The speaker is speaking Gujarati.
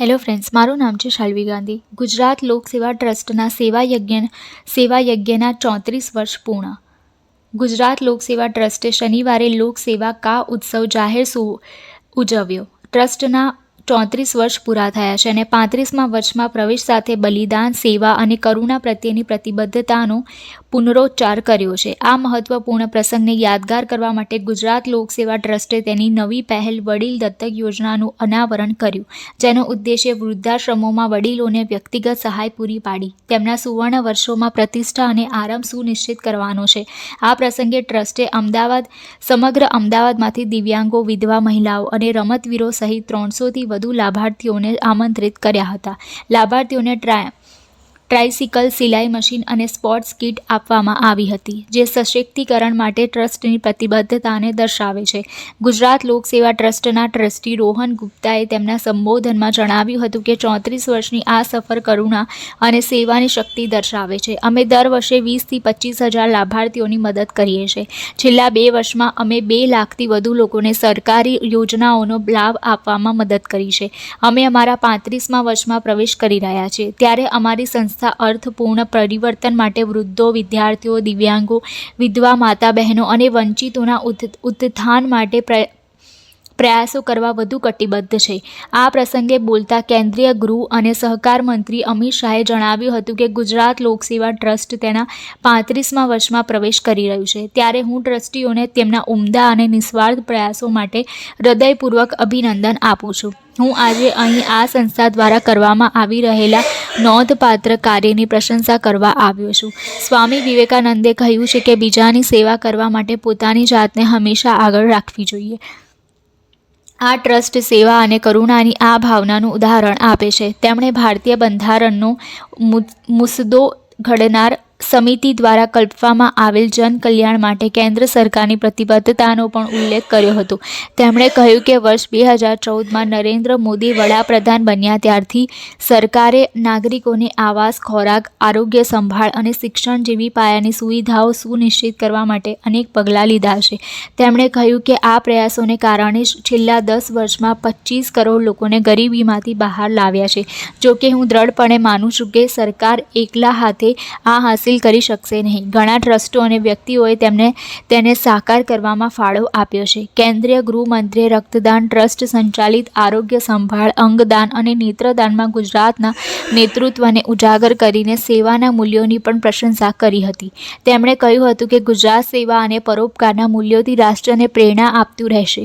હેલો ફ્રેન્ડ્સ મારું નામ છે શાલ્વી ગાંધી. ગુજરાત લોક સેવા ટ્રસ્ટના સેવા યજ્ઞ, સેવા યજ્ઞના ચોત્રીસ વર્ષ પૂર્ણ. ગુજરાત લોક સેવા ટ્રસ્ટે શનિવારે લોક સેવા કા ઉત્સવ જાહેર સુ ઉજવ્યો. ટ્રસ્ટના ચોત્રીસ વર્ષ પૂરા થયા છે અને પાંત્રીસમાં વર્ષમાં પ્રવેશ સાથે બલિદાન, સેવા અને કરુણા પ્રત્યેની પ્રતિબદ્ધતાનો પુનરોચ્ચાર કર્યો છે. આ મહત્વપૂર્ણ પ્રસંગને યાદગાર કરવા માટે ગુજરાત લોકસેવા ટ્રસ્ટે તેની નવી પહેલ વડીલ દત્તક યોજનાનું અનાવરણ કર્યું, જેનો ઉદ્દેશ્ય વૃદ્ધાશ્રમોમાં વડીલોને વ્યક્તિગત સહાય પૂરી પાડી, તેમના સુવર્ણ વર્ષોમાં પ્રતિષ્ઠા અને આરામ સુનિશ્ચિત કરવાનો છે. આ પ્રસંગે ટ્રસ્ટે અમદાવાદ, સમગ્ર અમદાવાદમાંથી દિવ્યાંગો, વિધવા મહિલાઓ અને રમતવીરો સહિત ત્રણસોથી વધુ લાભાર્થીઓને આમંત્રિત કર્યા હતા. લાભાર્થીઓને ટ્રાય ટ્રાઇસિકલ, સિલાઈ મશીન અને સ્પોર્ટ્સ કિટ આપવામાં આવી હતી, જે સશક્તિકરણ માટે ટ્રસ્ટની પ્રતિબદ્ધતાને દર્શાવે છે. ગુજરાત લોકસેવા ટ્રસ્ટના ટ્રસ્ટી રોહન ગુપ્તાએ તેમના સંબોધનમાં જણાવ્યું હતું કે ચોત્રીસ વર્ષની આ સફર કરુણા અને સેવાની શક્તિ દર્શાવે છે. અમે દર વર્ષે વીસથી પચીસ હજાર લાભાર્થીઓની મદદ કરીએ છીએ. છેલ્લા બે વર્ષમાં અમે બે લાખથી વધુ લોકોને સરકારી યોજનાઓનો લાભ આપવામાં મદદ કરી છે. અમે અમારા પાંત્રીસમાં વર્ષમાં પ્રવેશ કરી રહ્યા છીએ. ત્યારે અમારી સંસ્થા અર્થપૂર્ણ પરિવર્તન માટે વૃદ્ધો, વિદ્યાર્થીઓ, દિવ્યાંગો, વિધવા માતા બહેનો અને વંચિતોના ઉત્થાન માટે પ્ર, પ્રયાસો કરવા વધુ કટિબદ્ધ છે. આ પ્રસંગે બોલતા કેન્દ્રીય ગૃહ અને સહકાર મંત્રી અમિત શાહે જણાવ્યું હતું કે ગુજરાત લોકસેવા ટ્રસ્ટ તેના પાંત્રીસમાં વર્ષમાં પ્રવેશ કરી રહ્યું છે. ત્યારે હું ટ્રસ્ટીઓને તેમના ઉમદા અને નિસ્વાર્થ પ્રયાસો માટે હૃદયપૂર્વક અભિનંદન આપું છું. હું આજે અહીં આ સંસ્થા દ્વારા કરવામાં આવી રહેલા નોંધપાત્ર કાર્યની પ્રશંસા કરવા આવ્યો છું. સ્વામી વિવેકાનંદે કહ્યું છે કે બીજાની સેવા કરવા માટે પોતાની જાતને હંમેશા આગળ રાખવી જોઈએ. આ ટ્રસ્ટ સેવા અને કરુણાની આ ભાવનાનું ઉદાહરણ આપે છે. તેમણે ભારતીય બંધારણનો મુસદ્દો ઘડનાર સમિતિ દ્વારા કલ્પવામાં આવેલ જન કલ્યાણ માટે કેન્દ્ર સરકારની પ્રતિબદ્ધતાનો પણ ઉલ્લેખ કર્યો હતો. તેમણે કહ્યું કે વર્ષ બે હજાર ચૌદમાં નરેન્દ્ર મોદી વડાપ્રધાન બન્યા ત્યારથી સરકારે નાગરિકોને આવાસ, ખોરાક, આરોગ્ય સંભાળ અને શિક્ષણ જેવી પાયાની સુવિધાઓ સુનિશ્ચિત કરવા માટે અનેક પગલાં લીધા છે. તેમણે કહ્યું કે આ પ્રયાસોને કારણે છેલ્લા દસ વર્ષમાં પચીસ કરોડ લોકોને ગરીબીમાંથી બહાર લાવ્યા છે. જોકે હું દ્રઢપણે માનું છું કે સરકાર એકલા હાથે આ હાંસિલ કરી શકશે નહીં. ઘણા ટ્રસ્ટો અને વ્યક્તિઓએ તેમને, તેને સાકાર કરવામાં ફાળો આપ્યો છે. કેન્દ્રીય ગૃહમંત્રીએ રક્તદાન ટ્રસ્ટ, સંચાલિત આરોગ્ય સંભાળ, અંગદાન અને નેત્રદાનમાં ગુજરાતના નેતૃત્વને ઉજાગર કરીને સેવાના મૂલ્યોની પણ પ્રશંસા કરી હતી. તેમણે કહ્યું હતું કે ગુજરાત સેવા અને પરોપકારના મૂલ્યોથી રાષ્ટ્રને પ્રેરણા આપતું રહેશે.